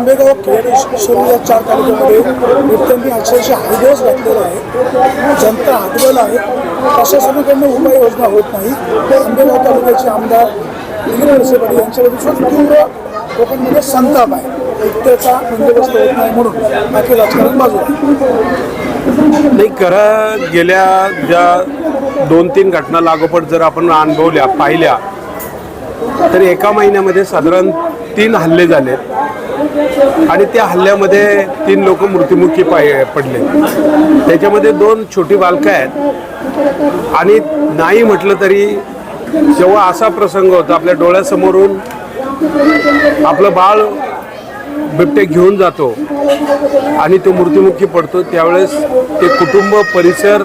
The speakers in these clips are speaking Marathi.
आंबेगाव खेड शिरू या चार तालुक्यामध्ये बिबट्यांनी अक्षरशः हायदिवस घातलेला आहे. जनता हातबल आहे. प्रशासनाकडनं उपाययोजना होत नाही. आंबेगाव तालुक्याचे आमदार दिलीप वळसे पाटील तीव्र लोकांमध्ये संताप आहे. एकट्याचा बंदोबस्त होत नाही म्हणून बाकी राजकारण बाजू नाही खरं गेल्या ज्या दोन तीन घटना लागोपाठ जर आपण अनुभवल्या पाहिल्या तर एका महिन्यामध्ये साधारण तीन हल्ले झाले आणि त्या हल्ल्यामध्ये तीन लोक मृत्युमुखी पाय पडले. त्याच्यामध्ये दोन छोटी बालकं आहेत. आणि नाही म्हटलं तरी जेव्हा असा प्रसंग होता आपल्या डोळ्यासमोरून आपलं बाळ बिबटे घेऊन जातो आणि तो मृत्युमुखी पडतो त्यावेळेस ते कुटुंब परिसर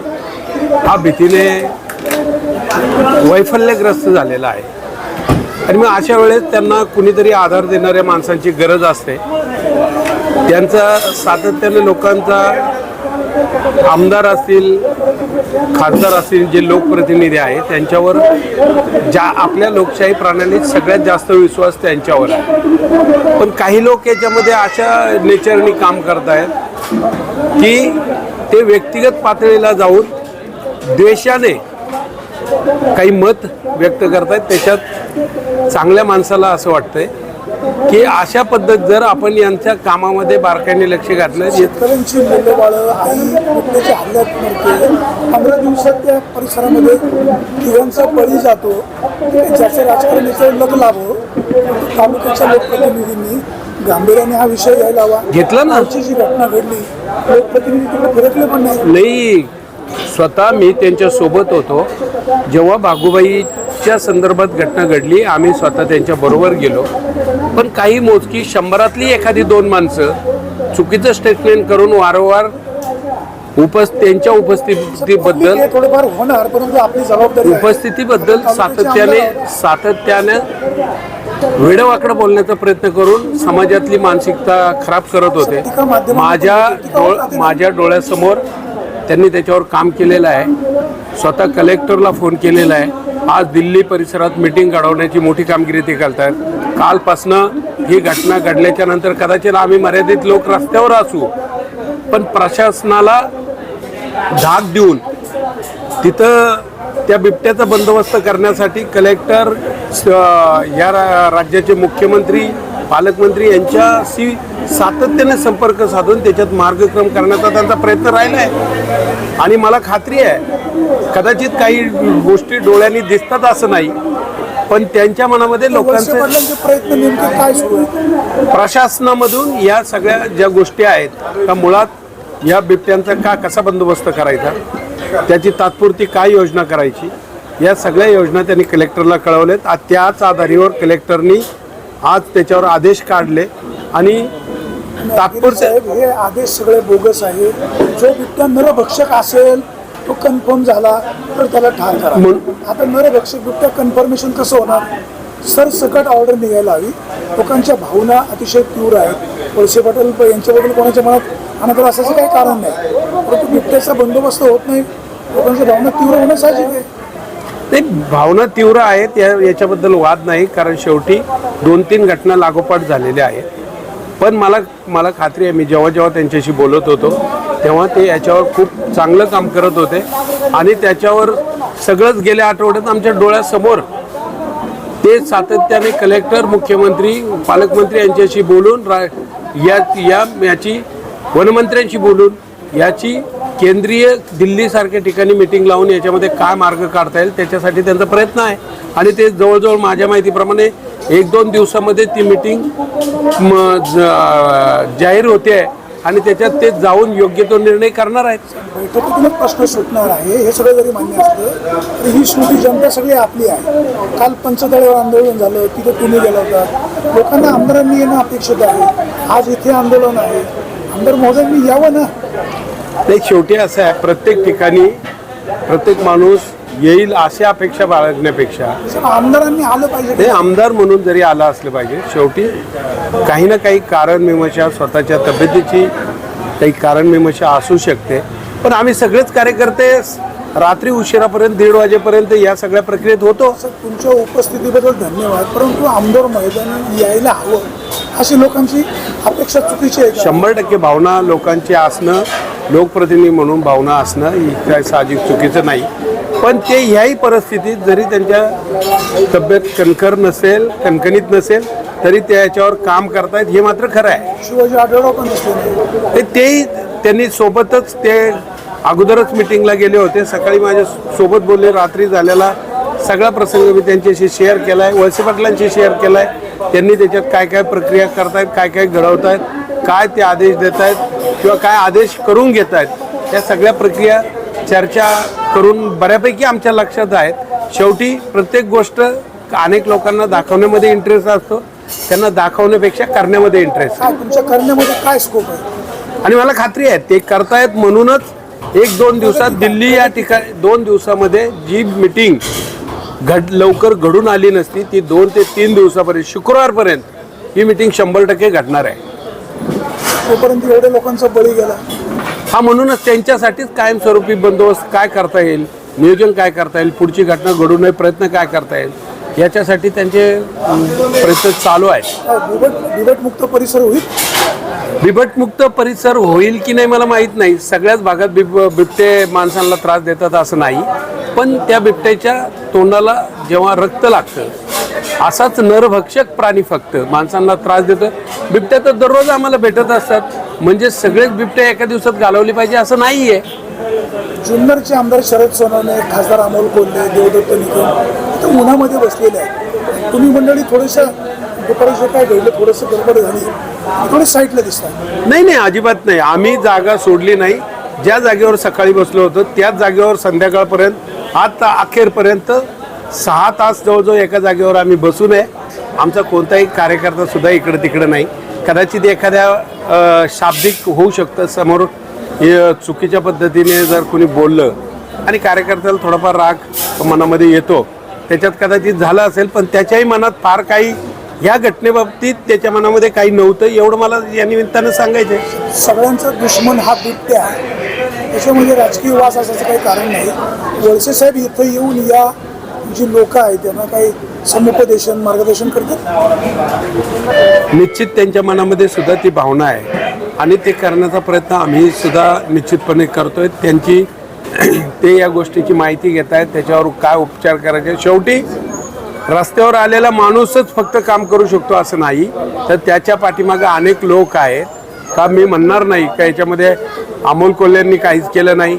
हा भीतीने वैफल्यग्रस्त झालेला आहे. आणि मग अशा वेळेस त्यांना कुणीतरी आधार देणाऱ्या माणसांची गरज असते. त्यांचा सातत्याने लोकांचा आमदार असतील खासदार असतील जे लोकप्रतिनिधी आहेत त्यांच्यावर ज्या आपल्या लोकशाही प्रणालीत सगळ्यात जास्त विश्वास त्यांच्यावर आहे. पण काही लोक याच्यामध्ये अशा नेचरनी काम करत आहेत की ते व्यक्तिगत पातळीला जाऊन द्वेषाने काही मत व्यक्त करतायत. त्याच्यात चांगल्या माणसाला असं वाटतंय की अशा पद्धत जर आपण यांच्या कामामध्ये बारकाईने लक्ष घातलं शेतकऱ्यांची मूल्यबाळं आई हल्ल्यात मरते पंधरा दिवसात त्या परिसरामध्ये तिघांचा बळी जातो ज्याचं राजकारण याचं लग लाभो तालुक्याच्या लोकप्रतिनिधींनी गांभीर्याने हा विषय घ्यायला हवा. घेतला ना. आजची जी घटना घडली लोकप्रतिनिधी तिकडे फिरकले पण नाही. नाही. स्वतः मी त्यांच्यासोबत होतो. जेव्हा बागुबाईच्या संदर्भात घटना घडली आम्ही स्वतः त्यांच्या बरोबर गेलो. पण काही मोजकी शंभरातली एखादी दोन माणसं चुकीचं स्टेटमेंट करून वारंवार उपस त्यांच्या उपस्थितीबद्दल थोडंफार होणार परंतु आपली जबाबदारी आहे. उपस्थितीबद्दल सातत्याने सातत्याने वेडवाकडं बोलण्याचा प्रयत्न करून समाजातली मानसिकता खराब करत होते. माझ्या डोळ माझ्या डोळ्यासमोर त्यांनी त्याच्यावर काम केलेलं आहे. स्वतः कलेक्टरला फोन केलेला आहे. आज दिल्ली परिसरात मिटिंग घडवण्याची मोठी कामगिरी ते आहेत कालपासनं ही घटना घडल्याच्या नंतर कदाचित आम्ही मर्यादित लोक रस्त्यावर असू. पण प्रशासनाला धाक देऊन तिथं त्या बिबट्याचा बंदोबस्त करण्यासाठी कलेक्टर स- या रा- राज्याचे मुख्यमंत्री पालकमंत्री यांच्याशी सातत्याने संपर्क साधून त्याच्यात मार्गक्रम करण्याचा त्यांचा प्रयत्न राहिला आहे. आणि मला खात्री आहे कदाचित काही गोष्टी डोळ्यांनी दिसतात असं नाही पण त्यांच्या मनामध्ये लोकांचे प्रयत्न नेमके काय सुरू प्रशासनामधून या सगळ्या ज्या गोष्टी आहेत त्या मुळात या बिबट्यांचा का कसा बंदोबस्त करायचा त्याची तात्पुरती काय योजना करायची या सगळ्या योजना त्यांनी कलेक्टरला कळवल्यात. त्याच आधारीवर कलेक्टरनी आज त्याच्यावर आदेश काढले आणि तात्पुरते साहेब हे आदेश सगळे बोगस आहे. जो बिबट्या नरभक्षक असेल तो कन्फर्म झाला तर त्याला ठार करा. म्हण- आता नरभक्षक बिबट्या कन्फर्मेशन कसं होणार? सरसकट ऑर्डर निघायला हवी. लोकांच्या भावना अतिशय तीव्र आहेत. वळसे पाटील प- यांच्याबद्दल कोणाच्या मनात अनादर असायचं काही कारण नाही. परंतु बिबट्याचा बंदोबस्त होत नाही. लोकांच्या भावना तीव्र होणं साहजिक आहे. ते भावना तीव्र आहेत या याच्याबद्दल वाद नाही कारण शेवटी दोन तीन घटना लागोपाठ झालेल्या आहेत. पण मला मला खात्री आहे मी जेव्हा जेव्हा त्यांच्याशी बोलत होतो तेव्हा ते याच्यावर खूप चांगलं काम करत होते. आणि त्याच्यावर सगळंच गेल्या आठवड्यात आमच्या डोळ्यासमोर ते सातत्याने कलेक्टर मुख्यमंत्री पालकमंत्री यांच्याशी बोलून रा या या याची वनमंत्र्यांशी बोलून याची केंद्रीय दिल्लीसारख्या ठिकाणी मिटिंग लावून याच्यामध्ये काय मार्ग काढता येईल त्याच्यासाठी त्यांचा प्रयत्न आहे. आणि ते जवळजवळ माझ्या माहितीप्रमाणे एक दोन दिवसामध्ये ती मिटिंग जाहीर होते आहे आणि त्याच्यात ते जाऊन योग्य तो निर्णय करणार आहेत. बैठकीतूनच प्रश्न सुटणार आहे हे सगळं जरी मान्य असतं तरी ही शेवटी जनता सगळी आपली आहे. काल पंचतळेवर आंदोलन झालं तिथं तुम्ही गेला होता. लोकांना आमदारांनी येणं अपेक्षित आहे. आज इथे आंदोलन आहे. आमदार महोदयांनी यावं ना? ते शेवटी असं आहे प्रत्येक ठिकाणी प्रत्येक माणूस येईल अशी अपेक्षा बाळगण्यापेक्षा. आमदारांनी आलं पाहिजे. ते आमदार म्हणून जरी आला असले पाहिजे शेवटी काही ना काही कारण मीमांसा स्वतःच्या तब्येतीची काही कारण मीमांसा असू शकते. पण आम्ही सगळेच कार्यकर्ते रात्री उशिरापर्यंत दीड वाजेपर्यंत या सगळ्या प्रक्रियेत होतो. सर तुमच्या उपस्थितीबद्दल धन्यवाद. परंतु आमदार मैदान यायला हवं अशी लोकांची अपेक्षा चुकीची आहे? शंभर टक्के भावना लोकांची असणं लोकप्रतिनिधी म्हणून भावना असणं ही काय साहजिक चुकीचं नाही. पण ते ह्याही परिस्थितीत जरी त्यांच्या तब्येत कणखर नसेल कणकणीत नसेल तरी ते याच्यावर काम करतायत हे मात्र खरं आहे. शिवाजी आढळराव पण तेही त्यांनी सोबतच ते अगोदरच मिटिंगला गेले होते. सकाळी माझ्या सोबत बोलले रात्री झालेला सगळा प्रसंग मी त्यांच्याशी शेअर केला आहे वळसे पाटलांशी शेअर केला आहे त्यांनी त्याच्यात काय काय प्रक्रिया करतायत काय काय घडवत आहेत काय ते आदेश देत आहेत किंवा काय आदेश करून घेत आहेत त्या सगळ्या प्रक्रिया चर्चा करून बऱ्यापैकी आमच्या लक्षात आहेत. शेवटी प्रत्येक गोष्ट अनेक लोकांना दाखवण्यामध्ये इंटरेस्ट असतो. त्यांना दाखवण्यापेक्षा करण्यामध्ये इंटरेस्ट तुमच्या करण्यामध्ये काय स्कोप आहे? आणि मला खात्री आहे ते करतायत म्हणूनच एक दोन दिवसात दिल्ली या ठिकाणी दोन दिवसामध्ये जी मिटिंग घड लवकर घडून आली नसती ती दोन ते तीन दिवसापर्यंत शुक्रवारपर्यंत ही मिटिंग शंभर टक्के घडणार आहे. तोपर्यंत एवढ्या लोकांचा बळी गेला. हा म्हणूनच त्यांच्यासाठीच कायमस्वरूपी बंदोबस्त काय करता येईल नियोजन काय करता येईल पुढची घटना घडू नये प्रयत्न काय करता येईल याच्यासाठी त्यांचे प्रयत्न चालू आहेत. बिबटमुक्त परिसर होईल. बिबटमुक्त परिसर होईल की नाही मला माहीत नाही. सगळ्याच भागात बिब बिबटे माणसांना त्रास देतात असं नाही. पण त्या बिबट्याच्या तोंडाला जेव्हा रक्त लागतं असाच नरभक्षक प्राणी फक्त माणसांना त्रास देतो. बिबट्या तर दररोज आम्हाला भेटत असतात. म्हणजे सगळेच बिबट्या एका दिवसात घालवली पाहिजे असं नाही आहे जुन्नरचे आमदार शरद सोनवणे खासदार अमोल कोल्हे देवदत्त निकम उन्हामध्ये बसलेले आहे तुम्ही मंडळी थोडंसं दुपारी काय घडलं? थोडंसं गडबड झाली. थोडे साईडला दिसतात. नाही नाही अजिबात नाही. आम्ही जागा सोडली नाही. ज्या जागेवर सकाळी बसलो होतो त्याच जागेवर संध्याकाळपर्यंत आता अखेरपर्यंत सहा तास जवळजवळ एका जागेवर आम्ही बसू नये आमचा कोणताही कार्यकर्ता सुद्धा इकडं तिकडं नाही. कदाचित एखाद्या शाब्दिक होऊ शकतं. समोर हे चुकीच्या पद्धतीने जर कोणी बोललं आणि कार्यकर्त्याला थोडाफार राग मनामध्ये येतो त्याच्यात कदाचित झालं असेल पण त्याच्याही मनात फार काही ह्या घटनेबाबतीत त्याच्या मनामध्ये काही नव्हतं एवढं मला या निमित्तानं सांगायचं सगळ्यांचा दुश्मन हा बिबट्या आहे. त्याच्यामध्ये राजकीय वास असायचं काही कारण नाही. वळसे साहेब इथं येऊन या जी लोक आहेत त्यांना काही समुपदेशन मार्गदर्शन करतात? निश्चित त्यांच्या मनामध्ये सुद्धा ती भावना आहे. आणि ते करण्याचा प्रयत्न आम्ही सुद्धा निश्चितपणे करतोय. त्यांची ते या गोष्टीची माहिती घेत आहेत. त्याच्यावर काय उपचार करायचे? शेवटी रस्त्यावर आलेला माणूसच फक्त काम करू शकतो असं नाही. तर त्याच्या पाठीमागं अनेक लोक आहेत. का मी म्हणणार नाही का याच्यामध्ये अमोल कोल्ह्यांनी काहीच केलं नाही.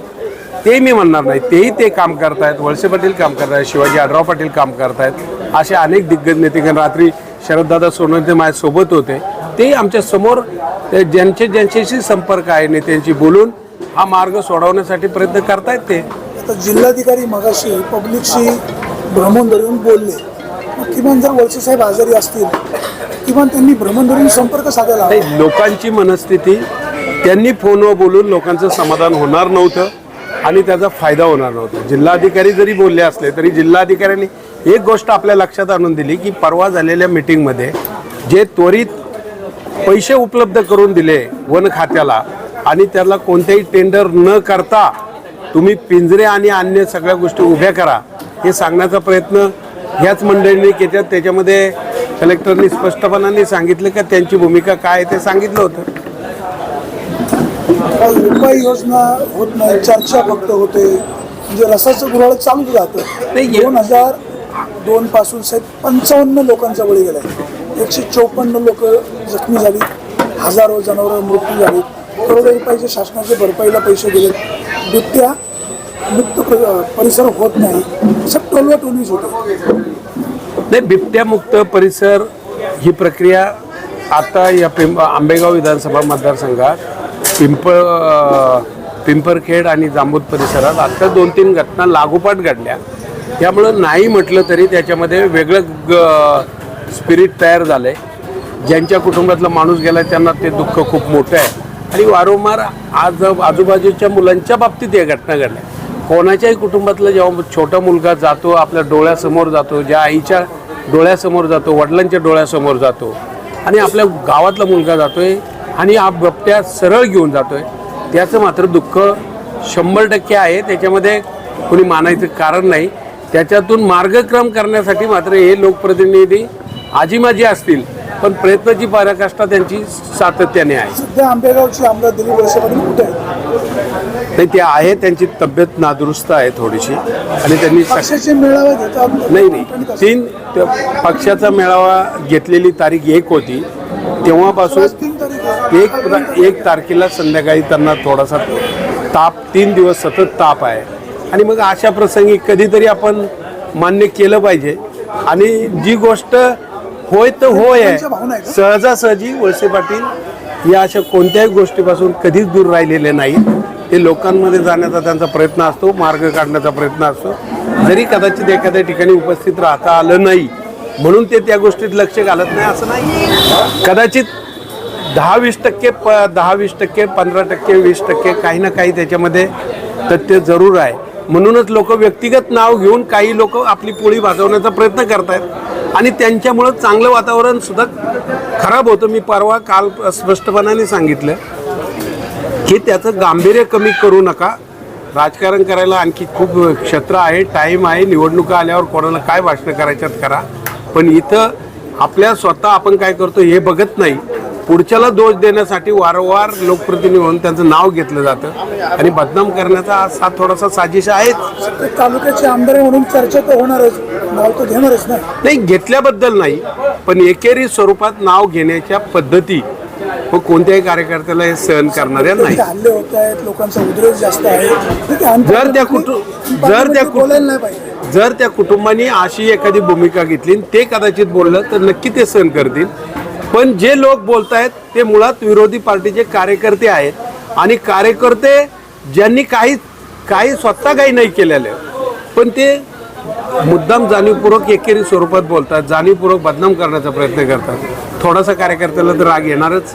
ते मी म्हणणार नाही. तेही ते काम करतायत. वळसे पाटील काम करतायत शिवाजी आडराव पाटील काम करतायत. असे अनेक दिग्गज नेते. कारण रात्री शरददादा सोनवणे माझ्यासोबत होते. ते आमच्यासमोर ते ज्यांचे ज्यांच्याशी संपर्क आहे नेत्यांशी बोलून हा मार्ग सोडवण्यासाठी प्रयत्न करतायत ते. आता जिल्हाधिकारी मगाशी पब्लिकशी भ्रमण धरून बोलले. किमान जर वळसे साहेब आजारी असतील किमान त्यांनी भ्रमण धरून संपर्क साधायला हवा. नाही लोकांची मनस्थिती त्यांनी फोनवर बोलून लोकांचं समाधान होणार नव्हतं आणि त्याचा फायदा होणार नव्हता जिल्हाधिकारी जरी बोलले असले तरी जिल्हाधिकाऱ्यांनी एक गोष्ट आपल्या लक्षात आणून दिली की परवा झालेल्या मिटिंगमध्ये जे त्वरित पैसे उपलब्ध करून दिले वन खात्याला आणि त्याला कोणतेही टेंडर न करता तुम्ही पिंजरे आणि अन्य सगळ्या गोष्टी उभ्या करा हे सांगण्याचा प्रयत्न ह्याच मंडळींनी केल्यात. त्याच्यामध्ये कलेक्टरनी स्पष्टपणाने सांगितलं का त्यांची भूमिका काय आहे ते सांगितलं होतं. काही उपाययोजना होत नाही चर्चा फक्त होते. म्हणजे रसाचं गुऱ्हाळ चालूच राहतं. हे- दोन हजार दोन पासून साहेब पंचावन्न लोकांचा बळी गेलाय एकशे चौपन्न लोक जखमी झाली. हजारो जनावरं मृत्यू झाली. करोडो रुपयाचे शासनाचे भरपाईला पैसे गेले बिबट्या मुक्त परिसर होत नाही. सब टोलवा टोलवीच होते. नाही बिबट्यामुक्त परिसर ही प्रक्रिया आता या पिंप आंबेगाव विधानसभा मतदारसंघात पिंप पिंपरखेड आणि जांबूत परिसरात आता दोन तीन घटना लागोपाठ घडल्या. त्यामुळं नाही म्हटलं तरी त्याच्यामध्ये वेगळं स्पिरिट तयार झालं आहे ज्यांच्या कुटुंबातला माणूस गेला त्यांना ते दुःख खूप मोठं आहे. आणि वारंवार आज आजूबाजूच्या मुलांच्या बाबतीत या घटना घडल्या. कोणाच्याही कुटुंबातला जेव्हा छोटा मुलगा जातो आपल्या डोळ्यासमोर जातो ज्या आईच्या डोळ्यासमोर जातो वडिलांच्या डोळ्यासमोर जातो आणि आपल्या गावातला मुलगा जातो आहे आणि हा बपट्या सरळ घेऊन जातो आहे त्याचं मात्र दुःख शंभर टक्के आहे. त्याच्यामध्ये कोणी मानायचं कारण नाही. त्याच्यातून मार्गक्रम करण्यासाठी मात्र हे लोकप्रतिनिधी आजीमाजी असतील पण प्रयत्नाची पराकाष्ठा त्यांची सातत्याने आहे. सध्या आंबेगावची आमदार दिलीप वळसे पाटील कुठे नाही ते आहे त्यांची तब्येत नादुरुस्त आहे थोडीशी. आणि त्यांनी पक्षाचे मेळावे घेतात? नाही नाही. तीन पक्षाचा मेळावा घेतलेली तारीख एक होती. तेव्हापासून. एक एक तारखेला संध्याकाळी त्यांना थोडासा ताप तीन दिवस सतत ताप आहे. आणि मग अशा प्रसंगी कधीतरी आपण मान्य केलं पाहिजे. आणि जी गोष्ट होय तर होय आहे? सहजासहजी वळसे पाटील या अशा कोणत्याही गोष्टीपासून कधीच दूर राहिलेले नाहीत. ते लोकांमध्ये जाण्याचा त्यांचा प्रयत्न असतो मार्ग काढण्याचा प्रयत्न असतो. जरी कदाचित एखाद्या ठिकाणी उपस्थित राहता आलं नाही म्हणून ते त्या गोष्टीत लक्ष घालत नाही असं नाही. कदाचित दहा वीस टक्के प दहा वीस टक्के पंधरा टक्के वीस टक्के काही ना काही त्याच्यामध्ये तथ्य जरूर आहे. म्हणूनच लोक व्यक्तिगत नाव घेऊन काही लोक आपली पोळी भाजवण्याचा प्रयत्न करतायत. आणि त्यांच्यामुळं चांगलं वातावरण सुद्धा खराब होतं. मी परवा काल स्पष्टपणाने सांगितलं. की त्याचं गांभीर्य कमी करू नका. राजकारण करायला आणखी खूप क्षेत्र आहे टाईम आहे. निवडणुका आल्यावर कोणाला काय भाषणं करायच्यात करा. पण इथं आपल्या स्वतः आपण काय करतो हे बघत नाही. पुढच्याला दोष देण्यासाठी वारंवार लोकप्रतिनिधी म्हणून त्यांचं नाव घेतलं जातं. आणि बदनाम करण्याचा हा सा थोडासा साजिश आहेच. ते तालुक्याचे आमदार आहे म्हणून चर्चा तर होणारच. नाव तर घेणारच नाही घेतल्याबद्दल नाही पण एकेरी स्वरूपात नाव घेण्याच्या पद्धती व कोणत्याही कार्यकर्त्याला हे सहन करणाऱ्या नाही तिथे हल्ले होत आहेत लोकांचा उद्रेक जास्त आहे. ठीक आहे, आमच्या जर त्या कुटुंब जर त्या बोलायला कुटुंब नाही पाहिजे. जर त्या कुटुंबाने अशी एखादी भूमिका घेतली आणि ते कदाचित बोललं तर नक्की ते सहन करतील. पण जे लोक बोलतायत ते मुळात विरोधी पार्टीचे कार्यकर्ते आहेत. आणि कार्यकर्ते ज्यांनी काही काही स्वतः काही नाही केलेलं पण ते मुद्दाम जाणीवपूर्वक एकेरी स्वरूपात बोलतात जाणीवपूर्वक बदनाम करण्याचा प्रयत्न करतात. थोडासा कार्यकर्त्याला तर राग येणारच.